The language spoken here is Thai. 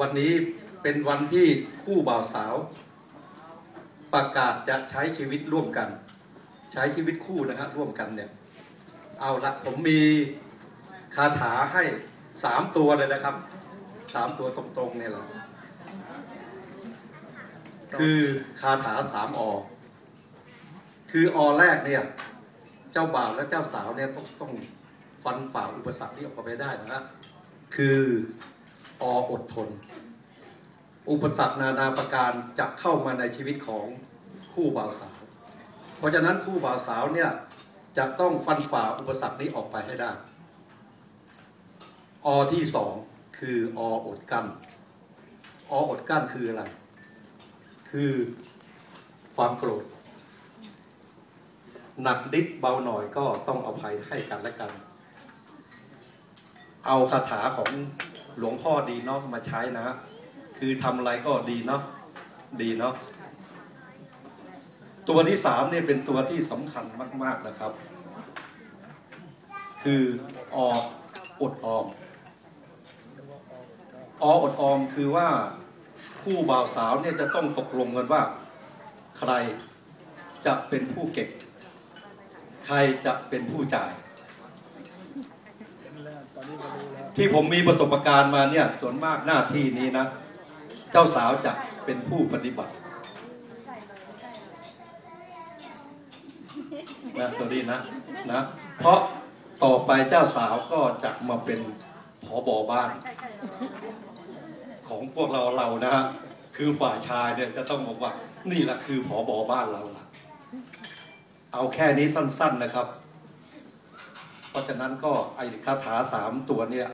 วันนี้เป็นวันที่คู่บ่าวสาว ประกาศจะใช้ชีวิตร่วมกัน ใช้ชีวิตคู่นะฮะร่วมกันเนี่ย เอาละผมมีคาถาให้สามตัวเลยนะครับสามตัวตรงๆเนี่ยแหละคือคาถาสามออคืออแรกเนี่ย เจ้าบ่าวและเจ้าสาวเนี่ยต้องต้องฟันฝ่าอุปสรรคที่ออกไปได้นะฮะคือ ออดทน อุปสรรคนานาประการจะเข้ามาในชีวิตของคู่บ่าวสาว เพราะฉะนั้นคู่บ่าวสาวเนี่ยจะต้องฟันฝ่าอุปสรรคนี้ออกไปให้ได้ อที่สองคือออดกั้น ออดกั้นคืออะไร คือความโกรธ หนักนิดเบาหน่อยก็ต้องอภัยให้กันและกัน เอาคาถาของ หลวงพ่อดีเนาะมาใช้นะ คือทำอะไรก็ดีเนาะดีเนาะตัวที่สามเนี่ยเป็นตัวที่สำคัญมาก ๆนะครับ คือออดออมออดออมคือว่าคู่บ่าวสาวเนี่ยจะต้องตกลงกันว่า ใครจะเป็นผู้เก็บ ใครจะเป็นผู้จ่าย ที่ผมมีประสบการณ์มาเนี่ยส่วนมากหน้าที่นี้นะ เจ้าสาวจะเป็นผู้ปฏิบัตินะตัวนี้นะนะ เพราะต่อไปเจ้าสาวก็จะมาเป็นผอบอบ้าน ของพวกเราเรานะฮะคือฝ่ายชายเนี่ยจะต้องบอกว่า นี่แหละคือผอบอบ้านเราล่ะ เอาแค่นี้สั้น ๆนะครับ เพราะฉะนั้นก็ไอ้คาถาสามตัวเนี่ย